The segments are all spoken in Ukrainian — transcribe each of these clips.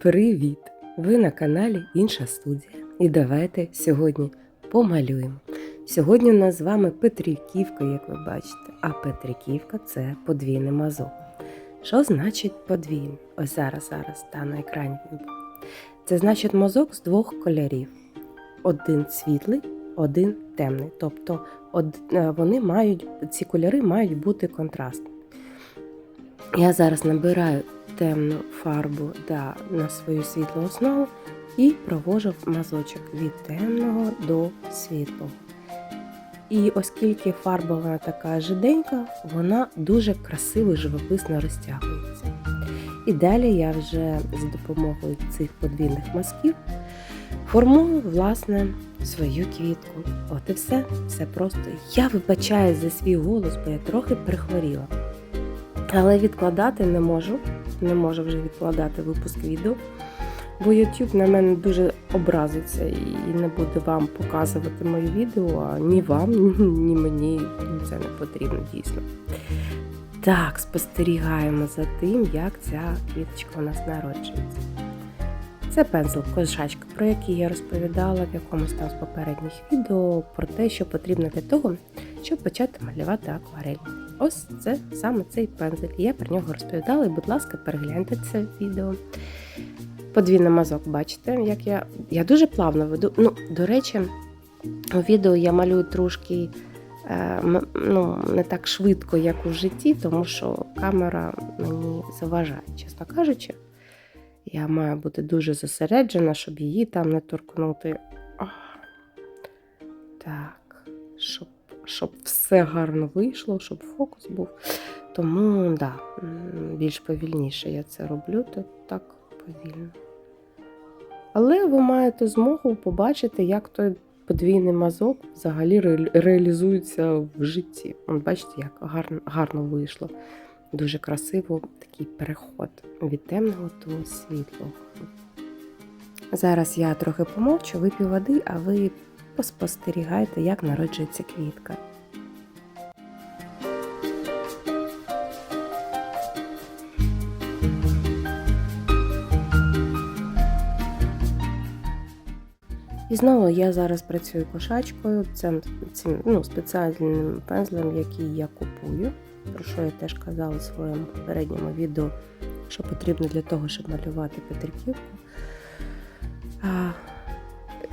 Привіт! Ви на каналі Інша студія. І давайте сьогодні помалюємо. Сьогодні у нас з вами Петриківка, як ви бачите. А Петриківка це подвійний мазок. Що значить подвійний? Ось зараз, зараз та на екрані. Це значить мазок з двох кольорів: один світлий, один темний. Тобто е, вони мають, ці кольори мають бути контрастними. Я зараз набираю темну фарбу да, на свою світлу основу і провожу мазочок від темного до світлого. І оскільки фарба вона така жиденька, вона дуже красиво живописно розтягується. І далі я вже за допомогою цих подвійних мазків формую власне свою квітку. От і все, все просто. Я вибачаю за свій голос, бо я трохи прихворіла. Але відкладати не можу. Не можу вже відкладати випуск відео, бо YouTube на мене дуже образиться і не буде вам показувати мої відео, а ні вам, ні мені це не потрібно дійсно. Так, спостерігаємо за тим, як ця квіточка у нас народжується. Це пензл кошачка, про який я розповідала в якомусь там з попередніх відео про те, що потрібно для того, щоб почати малювати акварель. Ось це саме цей пензель. Я про нього розповідала, і, будь ласка, перегляньте це відео. Подвійний мазок, бачите, як я. Я дуже плавно веду. Ну, до речі, у відео я малюю трошки е, ну, не так швидко, як у житті, тому що камера мені заважає, чесно кажучи. Я маю бути дуже зосереджена, щоб її там не торкнути. Так, щоб щоб все гарно вийшло, щоб фокус був. Тому да, більш повільніше я це роблю, то так повільно. Але ви маєте змогу побачити, як той подвійний мазок взагалі ре- реалізується в житті. От бачите, як гарно, гарно вийшло. Дуже красиво такий переход від темного до світлого. Зараз я трохи помовчу, вип'ю води, а ви поспостерігайте, як народжується квітка. І знову я зараз працюю кошачкою, цим, цим ну, спеціальним пензлем, який я купую, про що я теж казала у своєму попередньому відео, що потрібно для того, щоб малювати Петриківку.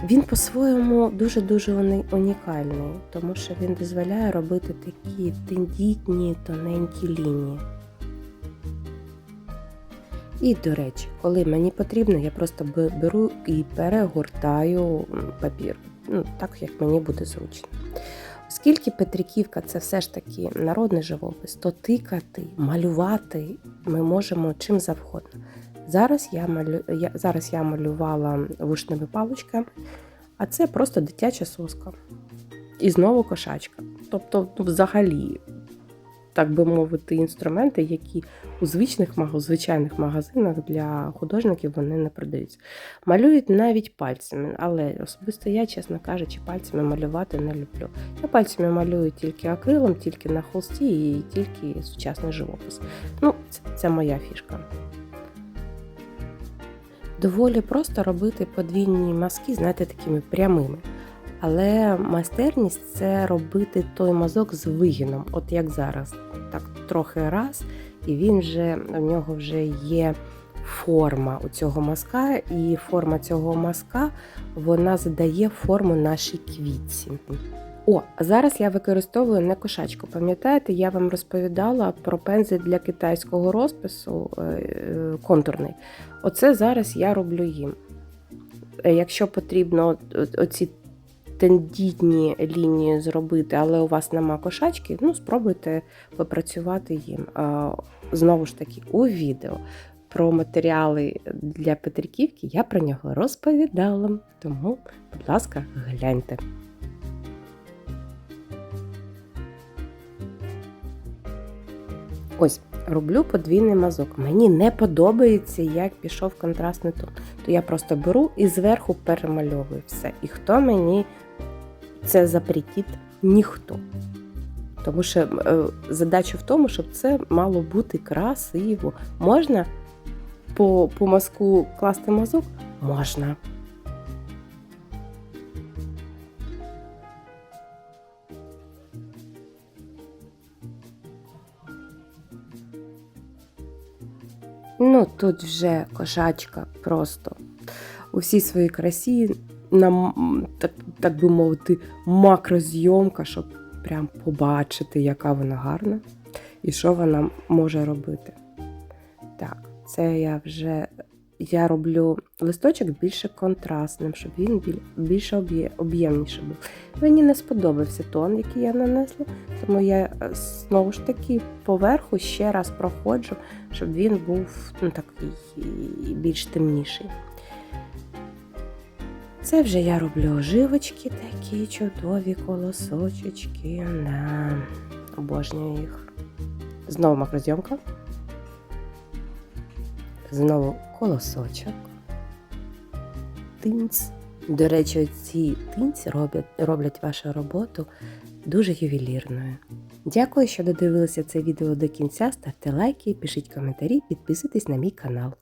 Він по-своєму дуже-дуже унікальний, тому що він дозволяє робити такі тендітні, тоненькі лінії. І, до речі, коли мені потрібно, я просто беру і перегортаю папір, ну, так як мені буде зручно. Оскільки Петриківка це все ж таки народний живопис, то тикати, малювати ми можемо чим завгодно. Зараз я, малю... я... Зараз я малювала вушними паличками, а це просто дитяча соска. І знову кошачка. Тобто, ну, взагалі, так би мовити, інструменти, які у звичних звичайних магазинах для художників вони не продаються. Малюють навіть пальцями, але особисто я, чесно кажучи, пальцями малювати не люблю. Я пальцями малюю тільки акрилом, тільки на холсті і тільки сучасний живопис. Ну, це, це моя фішка. Доволі просто робити подвійні мазки, знаєте, такими прямими. Але майстерність це робити той мазок з вигином, от як зараз. Так трохи раз, і він вже у нього вже є форма у цього мазка, і форма цього мазка вона задає форму нашій квітці. О, зараз я використовую не кошачку. Пам'ятаєте, я вам розповідала про пензель для китайського розпису е, е, контурний. Оце зараз я роблю їм. Е, Якщо потрібно от- от- оці тендітні лінії зробити, але у вас нема кошачки, ну спробуйте попрацювати їм. Знову ж таки, у відео про матеріали для Петриківки я про нього розповідала. Тому, будь ласка, гляньте. Ось, роблю подвійний мазок. Мені не подобається, як пішов контрастний тон. То я просто беру і зверху перемальовую все. І хто мені це запретить? Ніхто. Тому що е, задача в тому, щоб це мало бути красиво. Можна по, по мазку класти мазок можна. Ну, тут вже кошачка просто у всій своїй красі, нам, так, так би мовити, макрозйомка, щоб прям побачити, яка вона гарна і що вона може робити. Так, це я вже я роблю листочок більше контрастним, щоб він біль- більше об'є- об'ємніше був. Мені не сподобався тон, який я нанесла, тому я е, знову ж таки поверху ще раз проходжу, щоб він був ну, такий більш темніший. Це вже я роблю оживочки такі чудові колосочечки. Да. Обожнюю їх. Знову макрозйомка. Знову колосочок. Тинць. До речі, ці тинці роблять, роблять вашу роботу дуже ювелірною. Дякую, що додивилися це відео до кінця. Ставте лайки, пишіть коментарі, підписуйтесь на мій канал.